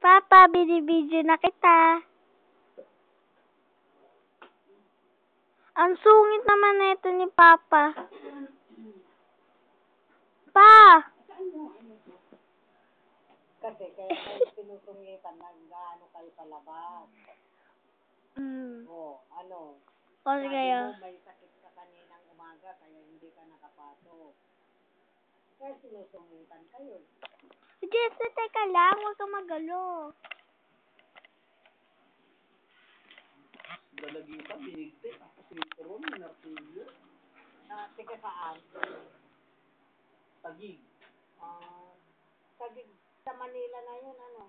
Papa, binibidyo na kita. Ang sungit naman na ito ni Papa. Pa! Kasi kaya kayo sinusungitan ng gaano kayo sa labas. mm. O, ano? O kaya, may sakit ka kaninang umaga kaya hindi ka nakapasok. Kaya sinusungitan kayo. Jesse, teka lang, huwag ka magalo. Dalagin ka, binigti. Tapos sitron, narsilyo, Ah, tika saan? tagig. Ah, sa, sa Manila na yun, ano?